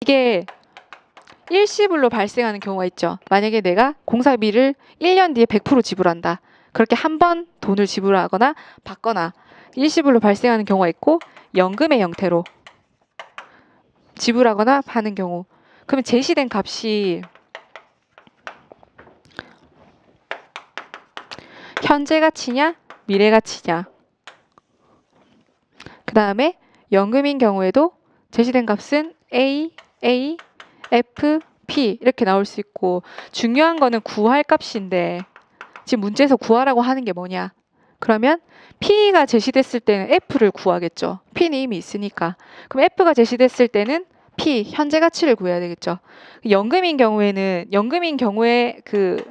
이게 일시불로 발생하는 경우가 있죠. 만약에 내가 공사비를 1년 뒤에 100% 지불한다. 그렇게 한 번 돈을 지불하거나 받거나 일시불로 발생하는 경우가 있고 연금의 형태로 지불하거나 하는 경우. 그러면 제시된 값이 현재 가치냐 미래 가치냐. 그 다음에 연금인 경우에도 제시된 값은 A, A, F, P 이렇게 나올 수 있고 중요한 거는 구할 값인데 지금 문제에서 구하라고 하는 게 뭐냐? 그러면 P가 제시됐을 때는 F를 구하겠죠. P는 이미 있으니까. 그럼 F가 제시됐을 때는 P 현재 가치를 구해야 되겠죠. 연금인 경우에는 연금인 경우에 그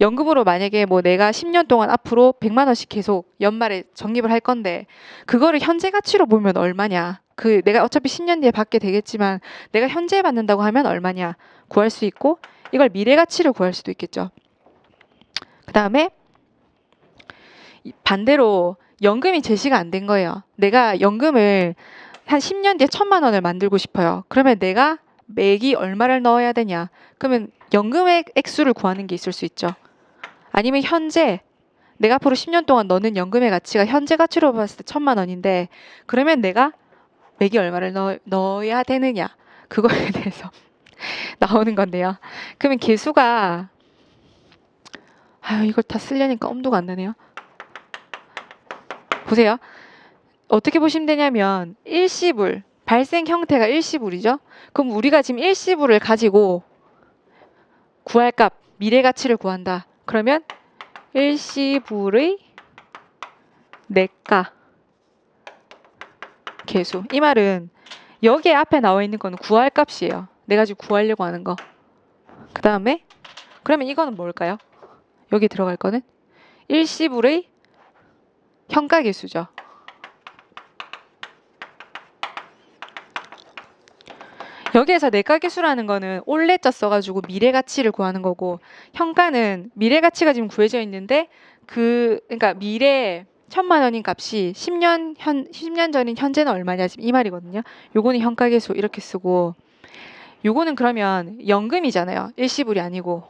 연금으로 만약에 뭐 내가 10년 동안 앞으로 100만 원씩 계속 연말에 적립을 할 건데 그거를 현재 가치로 보면 얼마냐? 그 내가 어차피 10년 뒤에 받게 되겠지만 내가 현재 받는다고 하면 얼마냐 구할 수 있고 이걸 미래 가치를 구할 수도 있겠죠. 그 다음에 이- 반대로 연금이 제시가 안 된 거예요. 내가 연금을 한 10년 뒤에 천만 원을 만들고 싶어요. 그러면 내가 매기 얼마를 넣어야 되냐? 그러면 연금의 액수를 구하는 게 있을 수 있죠. 아니면 현재 내가 앞으로 10년 동안 넣는 연금의 가치가 현재 가치로 봤을 때 천만 원인데 그러면 내가 매기 얼마를 넣, 넣어야 되느냐 그거에 대해서 나오는 건데요. 그러면 개수가 아유 이걸 다 쓰려니까 엄두가 안 나네요. 보세요. 어떻게 보시면 되냐면 일시불 발생 형태가 일시불이죠. 그럼 우리가 지금 일시불을 가지고 구할 값 미래 가치를 구한다. 그러면 일시불의 내가 개수. 이 말은 여기에 앞에 나와 있는 거는 구할 값이에요. 내가 지금 구하려고 하는 거. 그 다음에 그러면 이거는 뭘까요? 여기 들어갈 거는 일시불의 현가 개수죠. 여기에서 내가 개수라는 거는 올레자 써가지고 미래 가치를 구하는 거고 현가는 미래 가치가 지금 구해져 있는데 그 그러니까 미래 천만 원인 값이 10년 현 10년 전인 현재는 얼마냐 지금 이 말이거든요. 요거는 현가 개수 이렇게 쓰고 요거는 그러면 연금이잖아요. 일시불이 아니고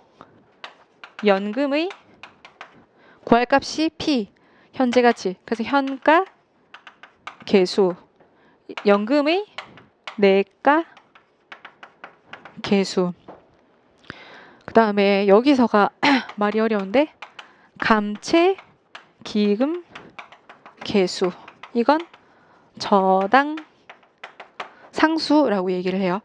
연금의 구할 값이 P 현재 가치. 그래서 현가 개수 연금의 내가 개수. 그 다음에 여기서가 말이 어려운데 감채 기금 개수. 이건 저당 상수라고 얘기를 해요.